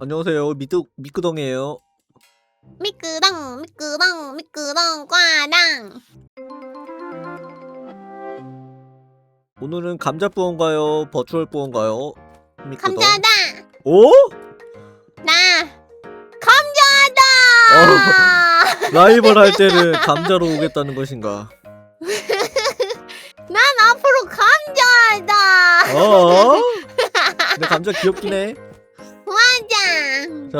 안녕하세요. 미끄 미끄덩이에요. 미끄덩 미끄덩 미끄덩 꽈당 오늘은 감자 뿌언가요? 버추얼 뿌언가요? 미끄덩. 감자다 오? 나 감자다 라이벌 할 때는 감자로 오겠다는 것인가? 난 앞으로 감자다 어? 근데 감자 귀엽긴 해. 자,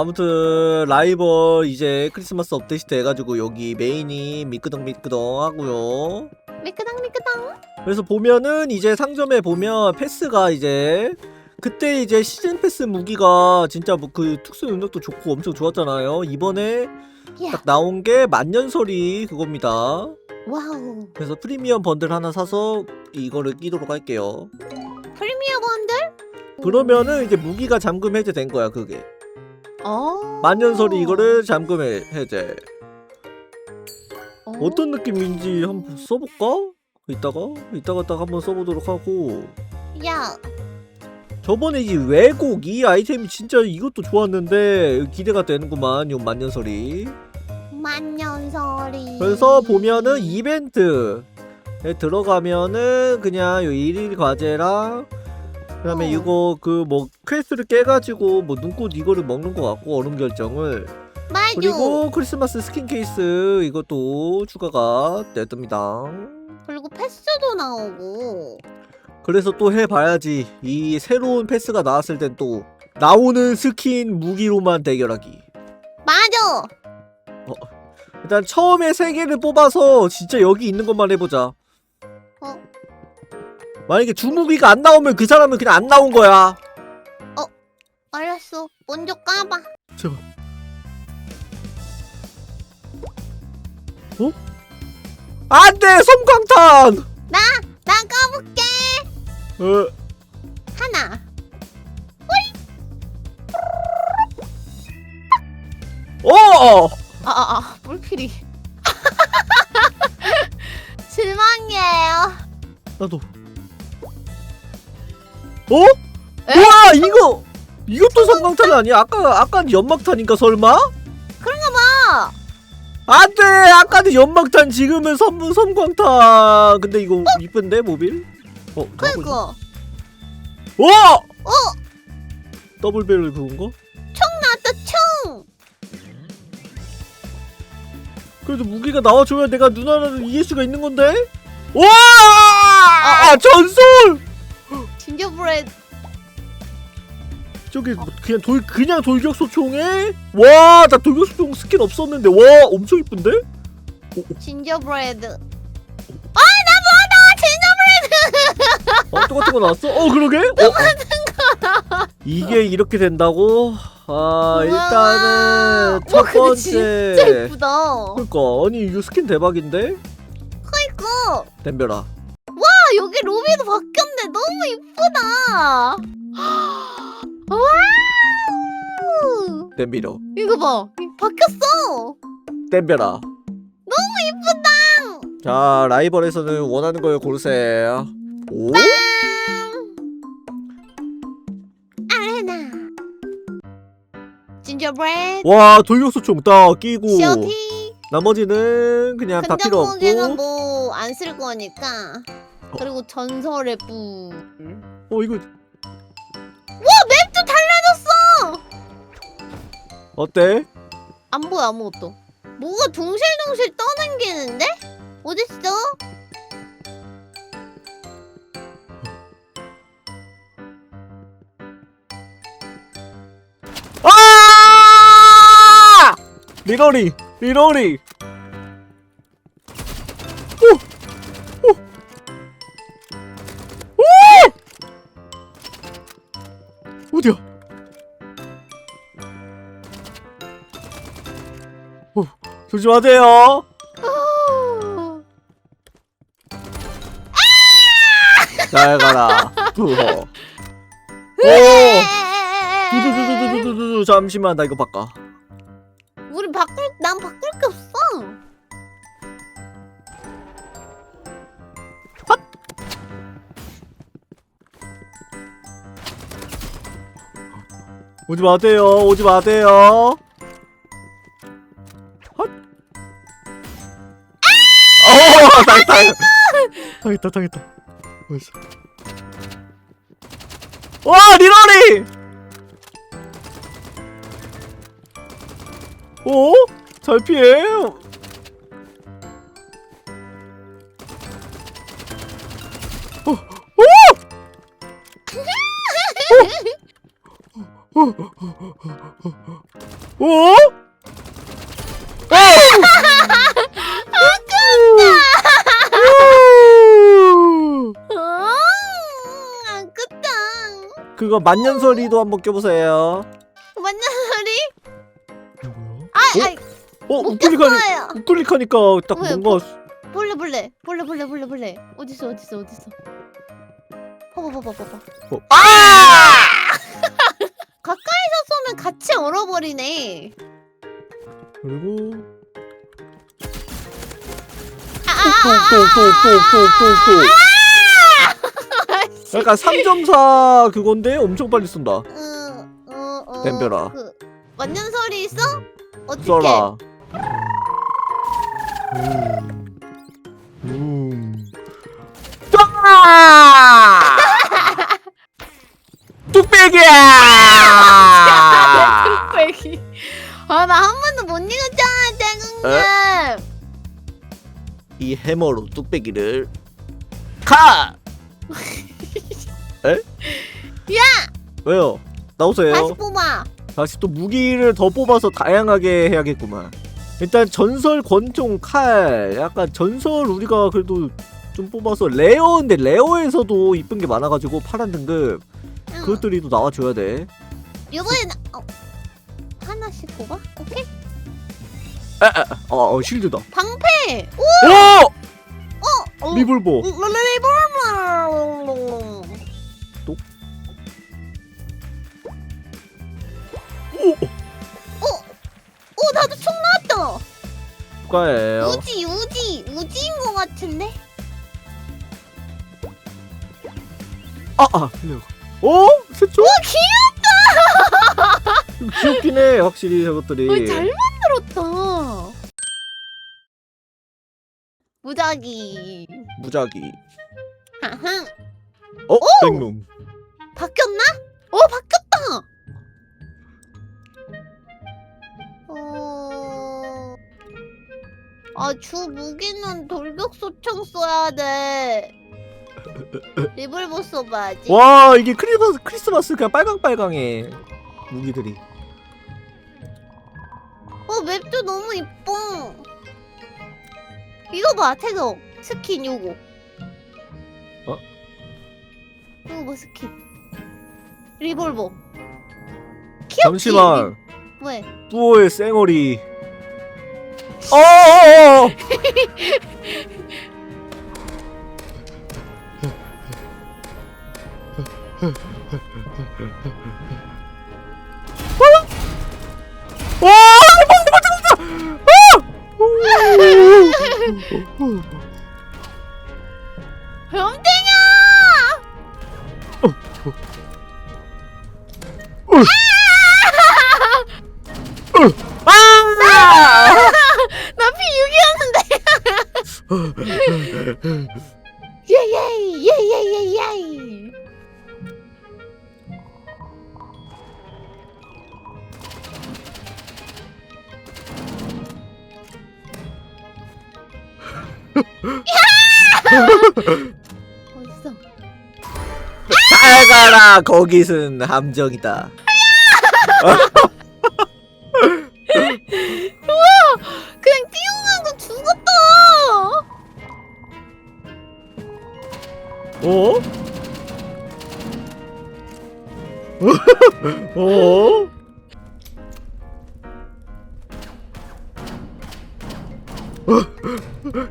아무튼 라이벌 이제 크리스마스 업데이트 돼가지고 여기 메인이 미끄덩 미끄덩 하고요. 미끄덩 미끄덩 그래서 보면은 이제 상점에 보면 패스가 이제 그때 이제 시즌 패스 무기가 진짜 뭐 그 특수 능력도 좋고 엄청 좋았잖아요. 이번에 야딱 나온 게 만년설이 그겁니다. 와우 그래서 프리미엄 번들 하나 사서 이거를 끼도록 할게요. 프리미어 번들 그러면은 이제 무기가 잠금 해제된 거야 그게. 어 만년설이 이거를 잠금 해- 해제. 어. 어떤 느낌인지 한번 써볼까? 이따가 이따가 딱 한번 써보도록 하고. 야 저번에 이 왜곡 이 아이템이 진짜 이것도 좋았는데 기대가 되는구만 요 만년설이 만년설이 그래서 보면은 이벤트에 들어가면은 그냥 요 일일 과제랑 그다음에 어. 이거 그 뭐 퀘스트를 깨가지고 뭐 눈꽃 이거를 먹는 것 같고 얼음 결정을. 맞아 그리고 크리스마스 스킨 케이스 이것도 추가가 됐답니다. 그리고 패스도 나오고. 그래서 또 해봐야지. 이 새로운 패스가 나왔을 땐 또 나오는 스킨 무기로만 대결하기. 맞아 일단 처음에 세 개를 뽑아서 진짜 여기 있는 것만 해보자. 어 만약에 주무기가 안 나오면 그 사람은 그냥 안 나온 거야. 알았어. 먼저 까봐. 제발. 어? 안 돼! 섬광탄! 나 까볼게. 어, 하나. 어! 아 아아 뿔필이 실망이에요. 나도 어? 와 이거 이것도 섬광탄 아니야? 아까 아까 연막탄인가 설마? 봐 안돼 아까는 연막탄 지금은 섬 섬광탄 근데 이거 이쁜데 모빌? 어 그니까 오! 어 더블 배럴 그건 거? 나왔다 총 그래도 무기가 나와줘야 내가 누나를 이길 수가 있는 건데? 어, 와! 전설! 진저브레드 저기 뭐 그냥 돌 그냥 돌격소 총에 와 나 돌격소 총 스킨 없었는데 와 엄청 이쁜데? 진저브레드 아나 뭐다 진저브레드 어 똑같은 거 나왔어? 어 그러게? 똑같은 거 이게 이렇게 된다고? 아 일단은 근데 번째 진짜 이쁘다 그니까 아니 이거 스킨 대박인데? 그니까 덤벼라 로비도 바뀌었네. 너무 이쁘다. 와우! 덤비러 이거 봐. 바뀌었어. 덤벼라. 이쁘다. 자 라이벌에서는 원하는 걸 고르세요. 오? 아레나. 진저브레드 와 돌격소총 딱 끼고. 시어티 나머지는 그냥 다 필요 없고 근접무게는 뭐 안 쓸 거니까 그리고 전설의 뿔어 이거 맵도 달라졌어 어때? 안 보여 아무것도 뭐가 둥실둥실 떠당기는데? 어딨어? 아! 리로리 리로리 조심하세요. 아! 잘 가라. 오. 네! 잠시만 나 이거 바꿔. 우리 바꿀 난 바꿀 게 없어. 오지 마세요. 오지 마세요. 당했다 당했다 당했다 와 리러리 오? 잘 피해 오! 오! 오! 오! 오! 만년설이도 한번 껴보세요. 맞는 소리? 뭐야? 아, 아, 어못 우클릭하니 꼈어요. 우클릭하니까 딱 뭐야, 뭔가 볼래, 볼래, 볼래, 볼래, 볼래, 볼래. 어딨어, 어딨어, 어딨어. 봐봐, 봐봐, 봐봐. 아! 가까이서 쏘면 같이 얼어버리네. 그리고 아, 아, 아, 아, 아, 아, 아, 아, 아, 아, 아, 아, 아, 아, 약간 그러니까 삼점사 그건데 엄청 빨리 쓴다. 어, 어, 어. 그, 맞는 소리 있어? 어떻게? 쏘라. 음. 음. 음. 뚝배기야! 뚝배기. 아, 나 한 번도 못 이겼잖아, 짱구님. 이 해머로 뚝배기를 카! 왜요? 나오세요. 다시 뽑아. 다시 또 무기를 더 뽑아서 다양하게 해야겠구만. 일단 전설 권총 칼 약간 전설 우리가 그래도 좀 뽑아서 레어인데 레어에서도 이쁜 게 많아가지고 파란 등급 응. 그것들이 또 나와줘야 돼. 이번엔 어, 하나씩 뽑아? 오케이. 어, 어 실드다. 방패. 오. 오! 어. 리볼버. 리볼버. 또? 오! 오, 나도 총 나왔다. 축하해요. 우지, 우지, 우지인 것 같은데? 아, 아, 그래요. 어? 새초? 오. 좀 귀엽긴 해, 확실히 저것들이. 어, 잘 만들었다. 무작위. 무작위. 하하. 어? 백룸. 바뀌었나? 어, 바뀌었다. 아, 주 무기는 돌격 소총 써야 돼. 리볼버 써봐야지. 와, 이게 크리스마스, 크리스마스 그냥 빨강빨강해. 무기들이. 어, 맵도 너무 이뻐. 이거 봐, 태석. 스킨 요거. 어? 이거 봐, 스킨. 리볼버. 귀엽지? 잠시만. 왜? 뚜오의 쌩얼이. 어어어! 와! 대박 대박 대박! 아! 병땡아! 아! 나 피 6이었는데. 예예이 예예예예. 어딨어? 잘 가라 거기는 함정이다.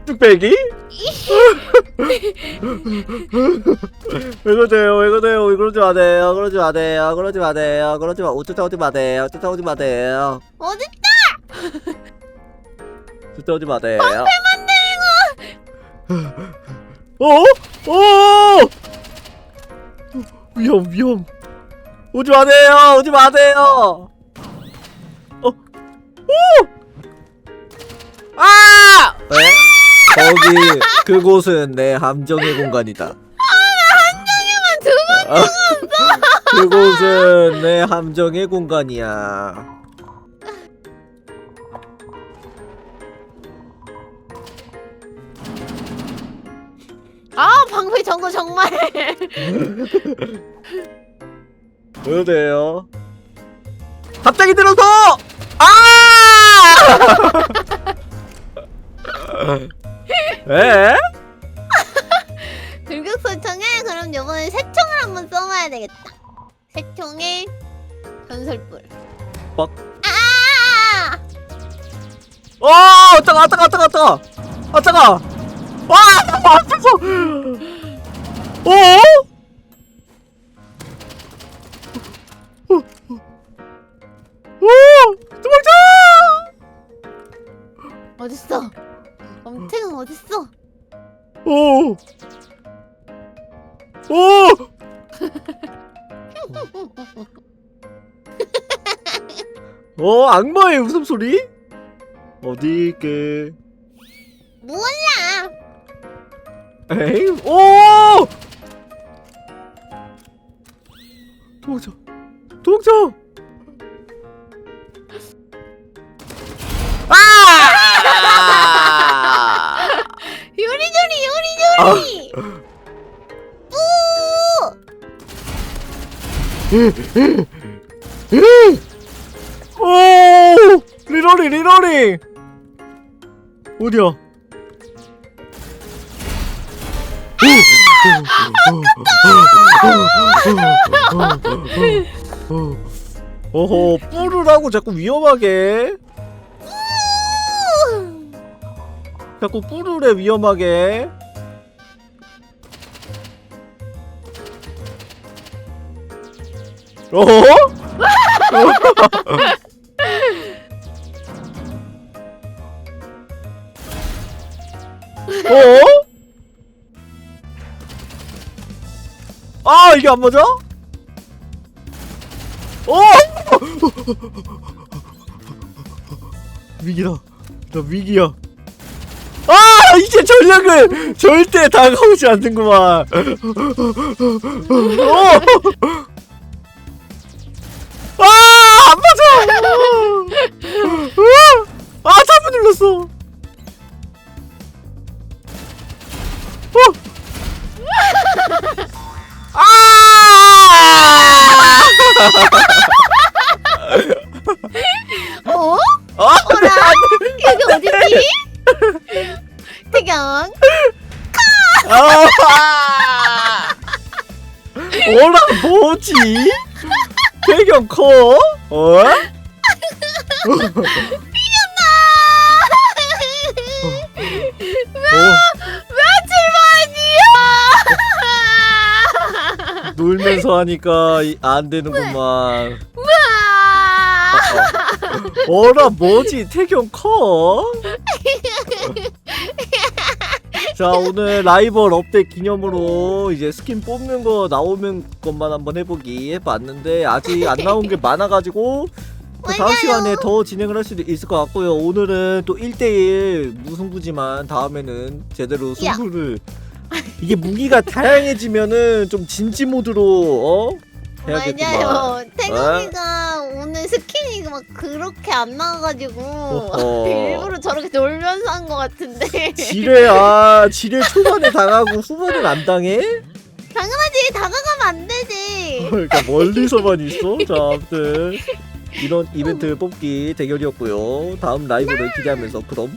뚝배기? 왜 그러세요? 왜 그러세요? 왜 그러지 마세요? 그러지 마세요? 그러지 마세요? 그러지 마. 쫓아오지 마세요? 쫓아오지 마세요? 어디? 쫓아오지 마세요? 어? 어? 위험 위험 오지 마세요 오지 마세요 어? 오! 아! 에? 거기 그곳은 내 함정의 공간이다 아, 그곳은 내 함정의 공간이야 아 방패 전거 정말 그러네요 갑자기 들어서 아! 에? 돌격 설정에 그럼 요번에 새총을 한번 써봐야 되겠다 새총에 전설불 빡. 아! 어, 따가, 따가, 따가, 따가. 아, 따가. 와. 어? 어? 어, 악마의 웃음소리? 어디 있게? 몰라 에이, 오! 도망쳐, 도망쳐! 아! 요리조리 요리조리 오! 리로리, 리로리! 어디야? 어허, 하고 자꾸 위험하게. 자꾸 해, 위험하게. 어허? 어? 아 이게 안 맞아? 어? 위기다. 나 위기야. 아 이제 전략을 절대 다가오지 않는구만. 어? 어라 뭐지? 배경 커? 어? 어? 놀면서 하니까 이- 안 되는구만. 만이야 어라 뭐지? 태경 커? 자 오늘 라이벌 업데이트 기념으로 이제 스킨 뽑는 거 나오는 것만 한번 해보기 해봤는데 아직 안 나온 게 많아가지고 그 다음 맞아요. 시간에 더 진행을 할 수도 있을 것 같고요 오늘은 또 1대1 무승부지만 다음에는 제대로 야. 승부를 이게 무기가 다양해지면은 좀 진지 모드로 어? 해야겠구만. 맞아요 태경이가 오늘 스킨이 막 그렇게 안 나와가지고. 일부러 저렇게 놀면서 한 것 같은데. 지뢰야 지뢰 초반에 당하고 후반엔 안 당해? 당연하지. 다가가면 안 되지. 그러니까 멀리서만 있어. 자, 아무튼. 이런 이벤트 뽑기 대결이었고요. 다음 라이브를 기대하면서 그럼